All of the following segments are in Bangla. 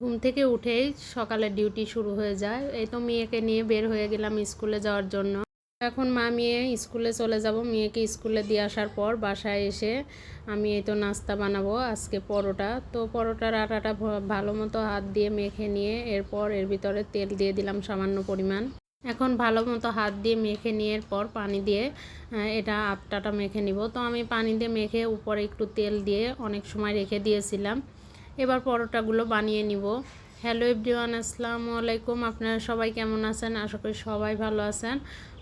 ঘুম থেকে উঠেই সকালে ডিউটি শুরু হয়ে যায়। এই তো মেয়েকে নিয়ে বের হয়ে গেলাম স্কুলে যাওয়ার জন্য। এখন মা মেয়ে স্কুলে চলে যাব। মেয়েকে স্কুলে দিয়ে আসার পর বাসায় এসে আমি এই তো নাস্তা বানাবো আজকে পরোটা। তো পরোটার আটাটা ভালো মতো হাত দিয়ে মেখে নিয়ে এরপর এর ভিতরে তেল দিয়ে দিলাম সামান্য পরিমাণ। এখন ভালো মতো হাত দিয়ে মেখে নিয়ে এরপর পানি দিয়ে এটা আটাটা মেখে নিব। তো আমি পানি দিয়ে মেখে উপরে একটু তেল দিয়ে অনেক সময় রেখে দিয়েছিলাম। এবার পরোটাগুলো বানিয়ে নিব। হ্যালো এভরিওয়ান আসসালামু আলাইকুম। আপনারা সবাই কেমন আছেন? আশা করি সবাই ভালো আছেন।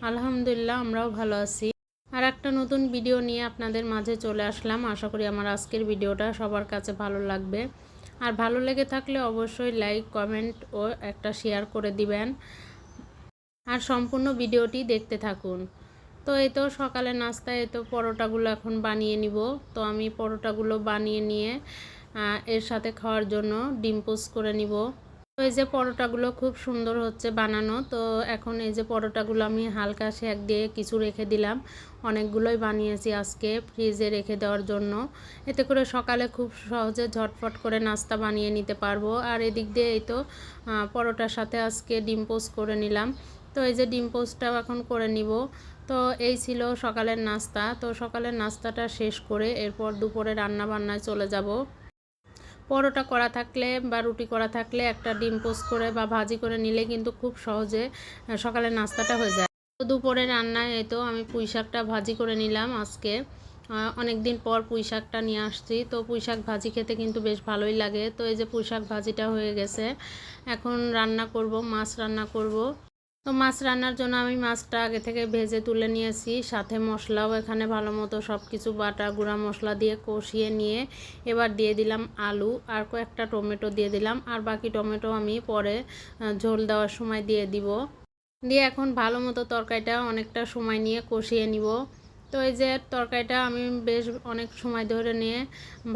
আলহামদুলিল্লাহ, আমরাও ভালো আছি। আর একটা নতুন ভিডিও নিয়ে আপনাদের মাঝে চলে আসলাম। আশা করি আমার আজকের ভিডিওটা সবার কাছে ভালো লাগবে। আর ভালো লেগে থাকলে অবশ্যই লাইক কমেন্ট ও একটা শেয়ার করে দিবেন। আর সম্পূর্ণ ভিডিওটি দেখতে থাকুন। তো এই তো সকালে নাস্তায় এই তো পরোটাগুলো এখন বানিয়ে নিব। তো আমি পরোটাগুলো বানিয়ে নিয়ে এর সাথে খাওয়ার জন্য ডিম পোস্ট করে নিব। তো এই যে পরোটাগুলো খুব সুন্দর হচ্ছে বানানো, তো এখন এই যে পরোটাগুলো আমি হালকা সেঁক দিয়ে কিছু রেখে দিলাম। অনেকগুলোই বানিয়েছি আজকে ফ্রিজে রেখে দেওয়ার জন্য। এতে করে সকালে খুব সহজে ঝটফট করে নাস্তা বানিয়ে নিতে পারব। আর এদিক দিয়ে এই তো পরোটার সাথে আজকে ডিম পোস্ট করে নিলাম। তো এই যে ডিম পোস্টটাও এখন করে নিব। তো এই ছিল সকালের নাস্তা। তো সকালের নাস্তাটা শেষ করে এরপর দুপুরে রান্না বান্নায় চলে যাব। পরোটা করা থাকলে বা রুটি করা থাকলে একটা ডিম পোস্ট করে বা ভাজি করে নিলে কিন্তু খুব সহজে সকালে নাস্তাটা হয়ে যায়। তো দুপুরে রান্নায় এই তো আমি পুঁই শাকটা ভাজি করে নিলাম আজকে। অনেক দিন পর পুঁই শাকটা নিয়ে আসছি। তো পুঁই শাক ভাজি খেতে কিন্তু বেশ ভালোই লাগে। তো এই যে পুঁই শাক ভাজিটা হয়ে গেছে, এখন রান্না করব, মাছ রান্না করব। তো মাছ রান্নার জন্য আমি মাছটা আগে থেকে ভেজে তুলে নিয়েছি, সাথে মশলাও এখানে ভালো মতো সব কিছু বাটা গুঁড়া মশলা দিয়ে কষিয়ে নিয়ে এবার দিয়ে দিলাম আলু আর কয়েকটা টমেটো দিয়ে দিলাম আর বাকি টমেটো আমি পরে ঝোল দেওয়ার সময় দিয়ে দিব। দিয়ে এখন ভালো মতো তরকারিটা অনেকটা সময় নিয়ে কষিয়ে নিব। তো এই যে তরকারিটা আমি বেশ অনেক সময় ধরে নিয়ে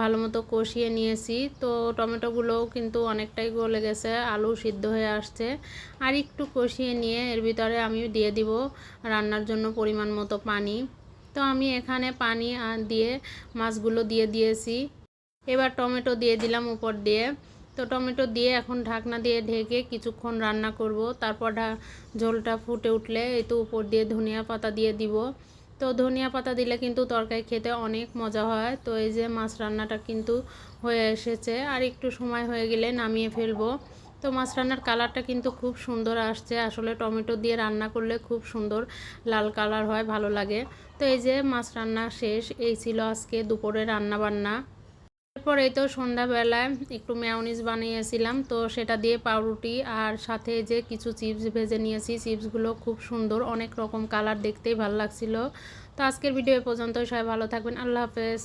ভালো মতো কষিয়ে নিয়েছি। তো টমেটোগুলোও কিন্তু অনেকটাই গলে গেছে, আলু সিদ্ধ হয়ে আসছে। আর একটু কষিয়ে নিয়ে এর ভিতরে আমি দিয়ে দিব রান্নার জন্য পরিমাণ মতো পানি। তো আমি এখানে পানি দিয়ে মাছগুলো দিয়ে দিয়েছি। এবার টমেটো দিয়ে দিলাম উপর দিয়ে। তো টমেটো দিয়ে এখন ঢাকনা দিয়ে ঢেকে কিছুক্ষণ রান্না করব। তারপর ঝোলটা ফুটে উঠলে এই তো উপর দিয়ে ধনিয়া পাতা দিয়ে দিব। তো ধনিয়া পাতা দিলে কিন্তু তরকারি খেতে অনেক মজা হয়। তো এই যে মাছ রান্নাটা কিন্তু হয়ে এসেছে। আর একটু সময় হয়ে গেলে নামিয়ে ফেলব। তো মাছ রান্নার কালারটা কিন্তু খুব সুন্দর আসছে। আসলে টমেটো দিয়ে রান্না করলে খুব সুন্দর লাল কালার হয়, ভালো লাগে। তো এই যে মাছ রান্না শেষ, এই ছিল আজকে দুপুরে রান্না বান্না এরপর এই তো সন্ধ্যাবেলায় একটু ম্যাওনিজ বানিয়েছিলাম। তো সেটা দিয়ে পাউরুটি আর সাথে যে কিছু চিপস ভেজে নিয়েছি চিপসগুলো খুব সুন্দর, অনেক রকম কালার দেখতেই ভালো লাগছিল। তো আজকের ভিডিও পর্যন্ত সবাই ভালো থাকবেন, আল্লাহ হাফেজ।